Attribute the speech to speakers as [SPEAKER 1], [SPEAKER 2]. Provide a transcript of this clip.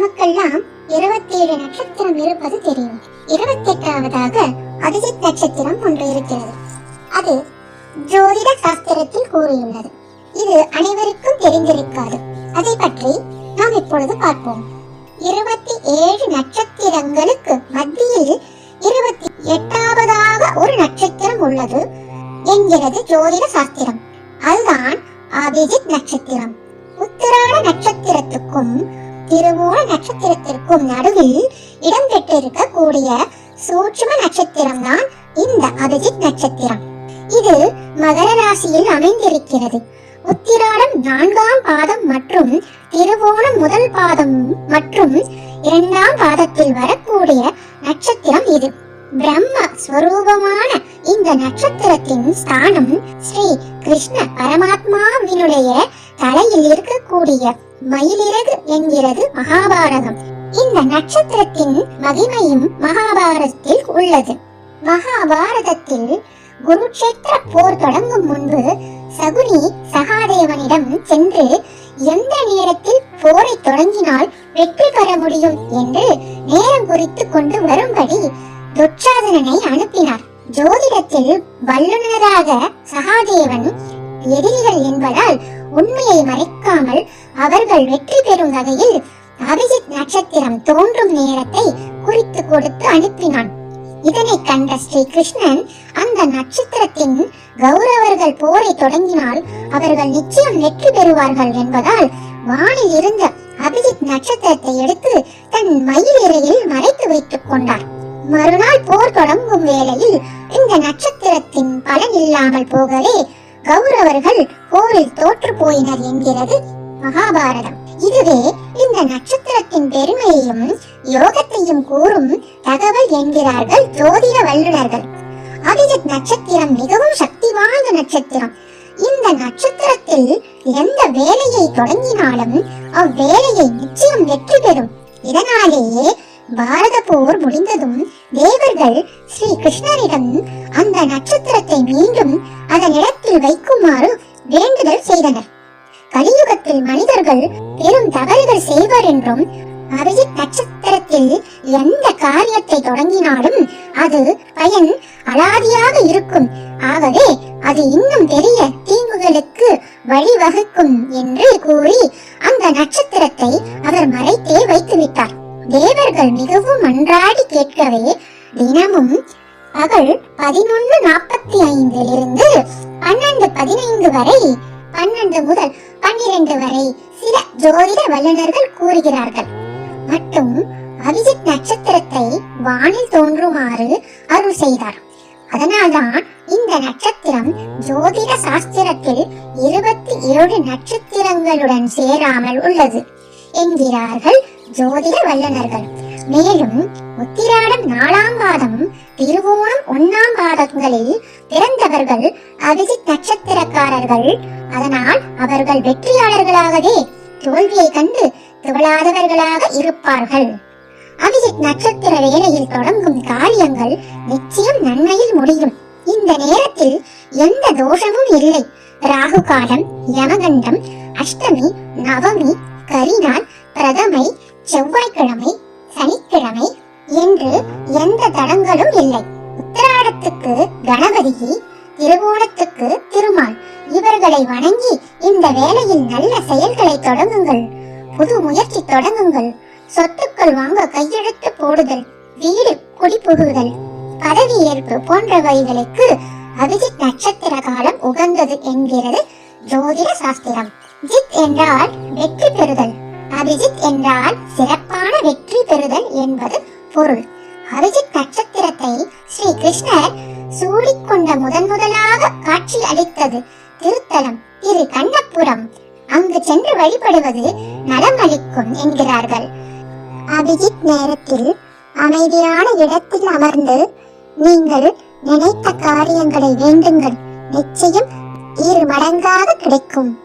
[SPEAKER 1] நமக்கெல்லாம் இருபத்தேழு நட்சத்திரம் இருப்பது தெரியும். இருபத்தி எட்டாவதாக அபிஜித் நட்சத்திரம் ஒன்று இருக்கிறது. அது ஜோதிட சாஸ்திரத்தில் கூறியுள்ளது. இது அனைவருக்கும் தெரிந்திருக்காது. அதை பற்றி நாம் இப்பொழுது பார்ப்போம். இருபத்தி ஏழு நட்சத்திரங்களுக்கு மத்தியில் இருபத்தி எட்டாவதாக ஒரு நட்சத்திரம் உள்ளது என்கிறது ஜோதிட சாஸ்திரம். அதுதான் அபிஜித் நட்சத்திரம். உத்திராட நட்சத்திரத்துக்கும் திருவோண நட்சத்திரத்திற்கும் நடுவில் இடம்பெற்றிருக்க கூடிய சூட்சும நட்சத்திரம் தான் இந்த அபிஜித் நட்சத்திரம். இது மகர ராசியில் அமைந்திருக்கிறது. உத்திராடம் நான்காம் பாதம் மற்றும் திருவோணம் முதல் பாதம் மற்றும் இரண்டாம் பாதத்தில் வரக்கூடிய நட்சத்திரம் இது. பிரம்ம ஸ்வரூபமான இந்த நட்சத்திரத்தின் ஸ்தானம் ஸ்ரீ கிருஷ்ண பரமாத்மாவினுடைய தலையில் இருக்கக்கூடிய மயிலிறகு என்கிறது மகாபாரதம். இந்த நட்சத்திரத்தின் மகிமையும் மகாபாரதத்தில் உள்ளது. மகாபாரதத்தில் குருக்ஷேத்திர போர் தொடங்கும் முன்பு சகுனி சகாதேவனிடம் சென்று எந்த நேரத்தில் போரை தொடங்கினால் வெற்றி பெற முடியும் என்று நேரம் குறித்து கொண்டு வரும்படி துச்சாதனனை அனுப்பினார். ஜோதிடத்தில் வல்லுநராக சகாதேவன் எதிரிகள் என்பதால் உண்மையை மறைக்காமல் அவர்கள் வெற்றி பெறும் வகையில் அபிஜித் நட்சத்திரம் தோன்றும் நேரத்தை குறித்து கொடுத்து அனுப்பினான். இதனை கண்ட ஸ்ரீ கிருஷ்ணன் அந்த நட்சத்திரத்தின் கௌரவர்கள் போரை தொடங்கினால் அவர்கள் நிச்சயம் வெற்றி பெறுவார்கள் என்பதால் வானில் இருந்த அபிஜித் நட்சத்திரத்தை எடுத்து தன் மயில் இறையில் மறைத்து வைத்துக் கொண்டார். மறுநாள் போர் தொடங்கும் வேளையில் இந்த நட்சத்திரத்தின் பலன் இல்லாமல் போகவே கௌரவர்கள் போரில் தோற்று போயினர் என்கிறது மகாபாரதம். இதுவே இந்த நட்சத்திரத்தின் பெருமையையும் யோகத்தையும் கூறும் தகவல் என்கிறார்கள் ஜோதிட வல்லுநர்கள். அபிஜித் நட்சத்திரம் மிகவும் சக்தி வாய்ந்த நட்சத்திரம். இந்த நட்சத்திரத்தில் எந்த வேலையை தொடங்கினாலும் அவ்வேலையை நிச்சயம் வெற்றி பெறும். இதனாலேயே பாரத போர் முடிந்ததும் தேவர்கள் ஸ்ரீ கிருஷ்ணரிடம் அந்த நட்சத்திரத்தை மீண்டும் அதன் இடத்தில் வைக்குமாறு வேண்டுதல் செய்தனர். கலியுகத்தில் மனிதர்கள் பெரும் தவறுகள் செய்வர் என்றும் அபிஜித் நட்சத்திரத்தில் எந்த காரியத்தை தொடங்கினாலும் அது பயன் அலாதியாக இருக்கும். ஆகவே அது இன்னும் பெரிய தீங்குகளுக்கு வழிவகுக்கும் என்று கூறி அந்த நட்சத்திரத்தை அவர் மறைத்தே வைத்துவிட்டார். தேவர்கள் மிகவும் அன்றாடி கேட்கவே தினமும் பகல் பதினொன்று நாற்பத்தி ஐந்திலிருந்து பன்னெண்டு பதினைந்து வரை பன்னெண்டு முதல் பன்னிரண்டு வரை சில ஜோதிட வல்லுநர்கள் கூறுகிறார்கள். மட்டும் அபிஜித் நட்சத்திரத்தை வானில் தோன்றுமாறு அருள் செய்தார். அதனால்தான் இந்த நட்சத்திரம் ஜோதிட சாஸ்திரத்தில் இருபத்தி ஏழு நட்சத்திரங்களுடன் சேராமல் உள்ளது என்கிறார்கள் ஜோதிட வல்லுநர்கள். மேலும் உத்திராடம் நாலாம் பாதம் திருவோணம் ஒன்னாம் பாதங்களில் பிறந்தவர்கள் அபிஜித் நட்சத்திரக்காரர்கள். அதனால் அவர்கள் வெற்றியாளர்களாகவே தோல்வியை கண்டு துவளாதவர்களாக இருப்பார்கள். அபிஜித் நட்சத்திர வேலையில் தொடங்கும் காரியங்கள் நிச்சயம் நன்மையில் முடியும். இந்த நேரத்தில் எந்த தோஷமும் இல்லை. ராகு காலம் யமகண்டம் அஷ்டமி நவமி கரிநாள் பிரதமை செவ்வாய்க்கிழமை சனிக்கிழமை என்று எந்த தடங்களும் இல்லை. உத்தராடத்துக்கு கணபதி திருவோணத்துக்கு திருமால். இவர்களை வணங்கி இந்த வேளையில் நல்ல செயல்களை தொடங்குங்கள். புது முயற்சி தொடங்குங்கள். சொத்துக்கள் வாங்க கையெழுத்து போடுதல் வீடு குடிபுகுதல் பதவி ஏற்பு போன்றவைகளுக்கு அபிஜித் நட்சத்திர காலம் உகந்தது என்கிறது ஜோதிட சாஸ்திரம். ஜித் என்றால் வெற்றி பெறுதல். அபிஜித் என்றால் சிறப்பான வெற்றி. வெற்றி பெறுதல் என்பது பொருள். அபிஜித் நட்சத்திரத்தை ஸ்ரீ கிருஷ்ணர் சூடிக்கொண்ட முதன் முதலாக காட்சி அளித்தது. திருத்தலம் திரு கண்ணபுரம். அங்கு சென்று வழிபடுவது நலம் அளிக்கும் என்கிறார்கள். அபிஜித் நேரத்தில் அமைதியான இடத்தில் அமர்ந்து நீங்கள் நினைத்த காரியங்களை வேண்டுங்கள். நிச்சயம் இரு மடங்காக கிடைக்கும்.